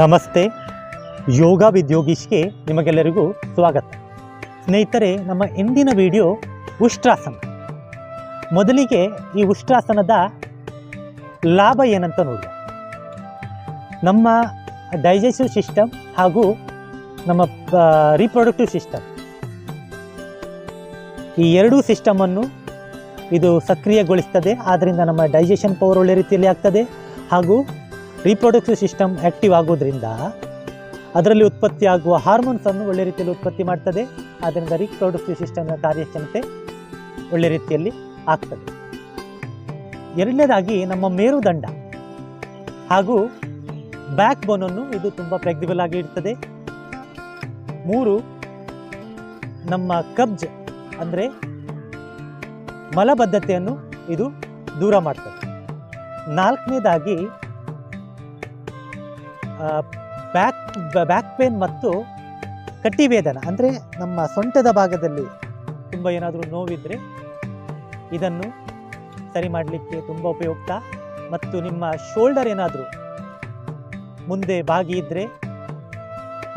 ನಮಸ್ತೆ, ಯೋಗ ವಿದ್ಯೋಗೀಶ್ಗೆ ನಿಮಗೆಲ್ಲರಿಗೂ ಸ್ವಾಗತ. ಸ್ನೇಹಿತರೆ, ನಮ್ಮ ಇಂದಿನ ವಿಡಿಯೋ ಉಷ್ಟ್ರಾಸನ. ಮೊದಲಿಗೆ ಈ ಉಷ್ಟ್ರಾಸನದ ಲಾಭ ಏನಂತ ನೋಡುವ. ನಮ್ಮ ಡೈಜೆಸ್ಟಿವ್ ಸಿಸ್ಟಮ್ ಹಾಗೂ ನಮ್ಮ ರೀಪ್ರೊಡಕ್ಟಿವ್ ಸಿಸ್ಟಮ್. ಈ ಎರಡೂ ಸಿಸ್ಟಮನ್ನು ಇದು ಸಕ್ರಿಯಗೊಳಿಸ್ತದೆ ಆದ್ದರಿಂದ ನಮ್ಮ ಡೈಜೆಷನ್ ಪವರ್ ಒಳ್ಳೆ ರೀತಿಯಲ್ಲಿ ಆಗ್ತದೆ ಹಾಗೂ ರೀಪ್ರೊಡಕ್ಟಿವ್ ಸಿಸ್ಟಮ್ ಆ್ಯಕ್ಟಿವ್ ಆಗೋದ್ರಿಂದ ಅದರಲ್ಲಿ ಉತ್ಪತ್ತಿಯಾಗುವ ಹಾರ್ಮೋನ್ಸನ್ನು ಒಳ್ಳೆ ರೀತಿಯಲ್ಲಿ ಉತ್ಪತ್ತಿ ಮಾಡ್ತದೆ. ಅದರಿಂದ ರೀಪ್ರೊಡಕ್ಟಿವ್ ಸಿಸ್ಟಮ್ನ ಕಾರ್ಯಕ್ಷಮತೆ ಒಳ್ಳೆ ರೀತಿಯಲ್ಲಿ ಆಗ್ತದೆ. ಎರಡನೇದಾಗಿ ನಮ್ಮ ಮೇರುದಂಡ ಹಾಗೂ ಬ್ಯಾಕ್ ಬೋನನ್ನು ಇದು ತುಂಬ ಫ್ಲೆಕ್ಸಿಬಲ್ ಆಗಿ ಇಡ್ತದೆ. ಮೂರು, ನಮ್ಮ ಕಬ್ಜ್ ಅಂದರೆ ಮಲಬದ್ಧತೆಯನ್ನು ಇದು ದೂರ ಮಾಡ್ತದೆ. ನಾಲ್ಕನೇದಾಗಿ ಬ್ಯಾಕ್ ಬ್ಯಾಕ್ ಪೇನ್ ಮತ್ತು ಕಟ್ಟಿವೇದನ ಅಂದರೆ ನಮ್ಮ ಸೊಂಟದ ಭಾಗದಲ್ಲಿ ತುಂಬ ಏನಾದರೂ ನೋವಿದ್ದರೆ ಇದನ್ನು ಸರಿ ಮಾಡಲಿಕ್ಕೆ ತುಂಬ ಉಪಯುಕ್ತ. ಮತ್ತು ನಿಮ್ಮ ಶೋಲ್ಡರ್ ಏನಾದರೂ ಮುಂದೆ ಬಾಗಿ ಇದ್ದರೆ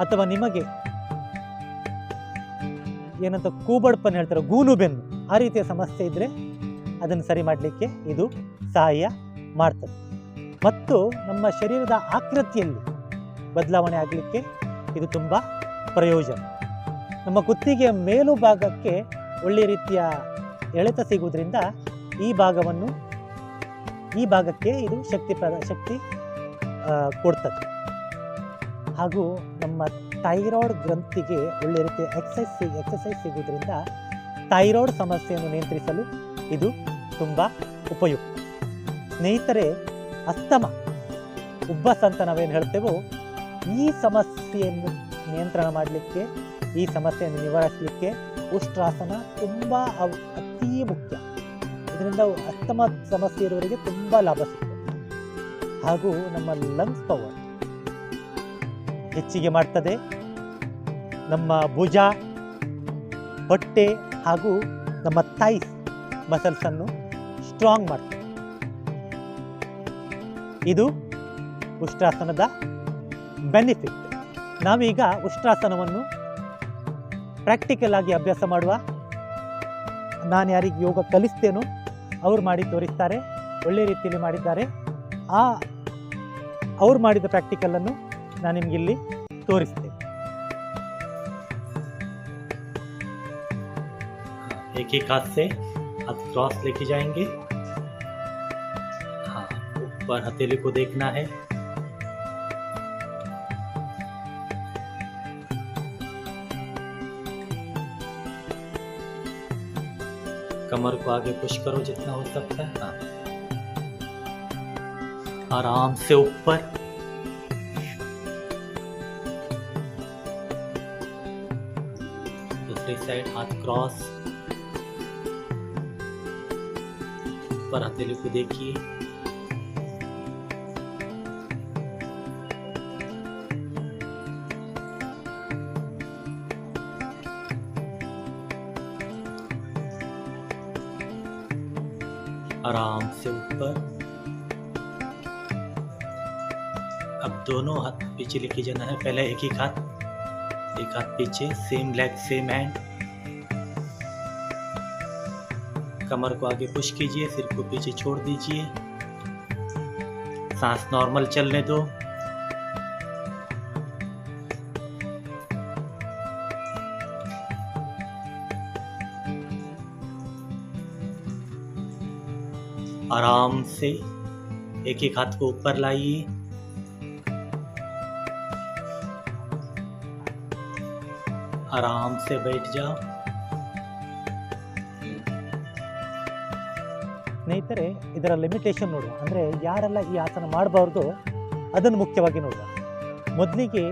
ಅಥವಾ ನಿಮಗೆ ಏನಂತ ಕೂಬಡ್ಪನ್ ಹೇಳ್ತಾರೆ, ಗೂಲು ಬೆನ್ನು, ಆ ರೀತಿಯ ಸಮಸ್ಯೆ ಇದ್ದರೆ ಅದನ್ನು ಸರಿ ಮಾಡಲಿಕ್ಕೆ ಇದು ಸಹಾಯ ಮಾಡ್ತದೆ. ಮತ್ತು ನಮ್ಮ ಶರೀರದ ಆಕೃತಿಯಲ್ಲಿ ಬದಲಾವಣೆ ಆಗಲಿಕ್ಕೆ ಇದು ತುಂಬ ಪ್ರಯೋಜನ. ನಮ್ಮ ಕುತ್ತಿಗೆಯ ಮೇಲು ಭಾಗಕ್ಕೆ ಒಳ್ಳೆಯ ರೀತಿಯ ಎಳೆತ ಸಿಗುವುದರಿಂದ ಈ ಭಾಗವನ್ನು, ಈ ಭಾಗಕ್ಕೆ ಇದು ಶಕ್ತಿ ಪ್ರದ ಶಕ್ತಿ ಕೊಡ್ತದೆ. ಹಾಗೂ ನಮ್ಮ ಥೈರಾಯ್ಡ್ ಗ್ರಂಥಿಗೆ ಒಳ್ಳೆಯ ರೀತಿಯ ಎಕ್ಸಸೈಸ್ ಎಕ್ಸಸೈಸ್ ಸಿಗುವುದರಿಂದ ಥೈರಾಯ್ಡ್ ಸಮಸ್ಯೆಯನ್ನು ನಿಯಂತ್ರಿಸಲು ಇದು ತುಂಬ ಉಪಯುಕ್ತ. ಸ್ನೇಹಿತರೆ ಅಸ್ತಮ. ಉಬ್ಬಸ ಅಂತ ನಾವೇನು ಹೇಳ್ತೇವೋ, ಈ ಸಮಸ್ಯೆಯನ್ನು ನಿಯಂತ್ರಣ ಮಾಡಲಿಕ್ಕೆ, ಈ ಸಮಸ್ಯೆಯನ್ನು ನಿವಾರಿಸಲಿಕ್ಕೆ ಉಷ್ಟ್ರಾಸನ ತುಂಬ ಅತಿ ಮುಖ್ಯ. ಇದರಿಂದ ಅಸ್ತಮ ಸಮಸ್ಯೆ ಇರುವವರಿಗೆ ತುಂಬ ಲಾಭ ಸಿಗ್ತದೆ. ಹಾಗೂ ನಮ್ಮ ಲಂಗ್ಸ್ ಪವರ್ ಹೆಚ್ಚಿಗೆ ಮಾಡ್ತದೆ. ನಮ್ಮ ಭುಜ, ಹೊಟ್ಟೆ ಹಾಗೂ ನಮ್ಮ ಥೈಸ್ ಮಸಲ್ಸನ್ನು ಸ್ಟ್ರಾಂಗ್ ಮಾಡ್ತದೆ. ಇದು ಉಷ್ಟ್ರಾಸನದ ಬೆನಿಫಿಟ್ ನಾವೀಗ ಉಷ್ಟ್ರಾಸನವನ್ನು ಪ್ರಾಕ್ಟಿಕಲ್ ಆಗಿ ಅಭ್ಯಾಸ ಮಾಡುವ ನಾನು ಯಾರಿಗೆ ಯೋಗ ಕಲಿಸ್ತೇನೋ ಅವ್ರು ಮಾಡಿ ತೋರಿಸ್ತಾರೆ ಒಳ್ಳೆ ರೀತಿಯಲ್ಲಿ ಮಾಡಿದ್ದಾರೆ ಆ ಅವ್ರು ಮಾಡಿದ ಪ್ರಾಕ್ಟಿಕಲನ್ನು ನಾನು ನಿಮಗಿಲ್ಲಿ ತೋರಿಸ್ತೇನೆ एक एक हाथ से हाथ क्रॉस लेके जाएंगे हाँ ऊपर हथेली को देखना है। कमर को आगे पुश करो जितना हो सकता है। हाँ। आराम से ऊपर। दूसरी साइड हाथ क्रॉस। ऊपर हथेली को देखिए। आराम से ऊपर। अब दोनों हाथ पीछे लेके जाना है, पहले एक ही हाथ एक हाथ पीछे सेम लेग सेम हैंड कमर को आगे पुश कीजिए, सिर को पीछे छोड़ दीजिए। सांस नॉर्मल चलने दो। आराम से एक एक हाथ को ऊपर लाइए आराम से बैठ जाओ ಸ್ನೇಹಿತರೆ ಇದರ ಲಿಮಿಟೇಷನ್ ನೋಡುವ ಅಂದರೆ ಯಾರೆಲ್ಲ ಈ ಆಸನ ಮಾಡಬಾರ್ದು ಅದನ್ನು ಮುಖ್ಯವಾಗಿ ನೋಡುವ ಮೊದಲಿಗೆ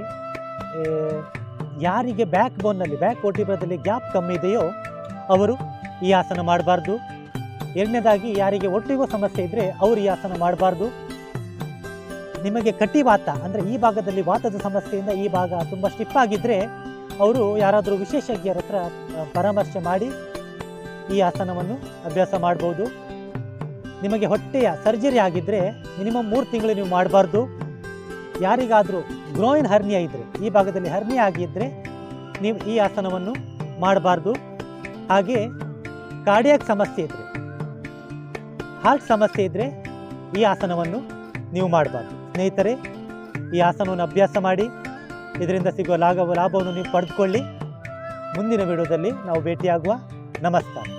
ಯಾರಿಗೆ ಬ್ಯಾಕ್ ಬೋನ್ನಲ್ಲಿ ಬ್ಯಾಕ್ ಓಟಿಬ್ರದಲ್ಲಿ ಗ್ಯಾಪ್ ಕಮ್ಮಿ ಇದೆಯೋ ಅವರು ಈ ಆಸನ ಮಾಡಬಾರ್ದು ಎರಡನೇದಾಗಿ ಯಾರಿಗೆ ಒಟ್ಟಿಗೂ ಸಮಸ್ಯೆ ಇದ್ದರೆ ಅವರು ಈ ಆಸನ ಮಾಡಬಾರ್ದು. ನಿಮಗೆ ಕಟಿವಾತ ಅಂದರೆ ಈ ಭಾಗದಲ್ಲಿ ವಾತದ ಸಮಸ್ಯೆಯಿಂದ ಈ ಭಾಗ ತುಂಬ ಸ್ಟಿಫ್ ಆಗಿದ್ದರೆ ಅವರು ಯಾರಾದರೂ ವಿಶೇಷಜ್ಞರ ಹತ್ರ ಪರಾಮರ್ಶೆ ಮಾಡಿ ಈ ಆಸನವನ್ನು ಅಭ್ಯಾಸ ಮಾಡ್ಬೋದು. ನಿಮಗೆ ಹೊಟ್ಟೆಯ ಸರ್ಜರಿ ಆಗಿದ್ದರೆ ಮಿನಿಮಮ್ ಮೂರು ತಿಂಗಳು ನೀವು ಮಾಡಬಾರ್ದು. ಯಾರಿಗಾದರೂ ಗ್ರೋಯಿನ್ ಹರ್ನಿಯ ಇದ್ದರೆ ಈ ಭಾಗದಲ್ಲಿ ಹರ್ನಿಯ ಆಗಿದ್ದರೆ ನೀವು ಈ ಆಸನವನ್ನು ಮಾಡಬಾರ್ದು. ಹಾಗೆ ಕಾರ್ಡಿಯಾಕ್ ಸಮಸ್ಯೆ ಇದ್ದರೆ ಹಾರ್ಟ್ ಸಮಸ್ಯೆ ಇದ್ದರೆ ಈ ಆಸನವನ್ನು ನೀವು ಮಾಡಬಾರ್ದು. ಸ್ನೇಹಿತರೆ, ಈ ಆಸನವನ್ನು ಅಭ್ಯಾಸ ಮಾಡಿ, ಇದರಿಂದ ಸಿಗುವ ಲಾಭ ಲಾಭವನ್ನು ನೀವು ಪಡೆದುಕೊಳ್ಳಿ. ಮುಂದಿನ ವಿಡಿಯೋದಲ್ಲಿ ನಾವು ಭೇಟಿಯಾಗುವ. ನಮಸ್ಕಾರ.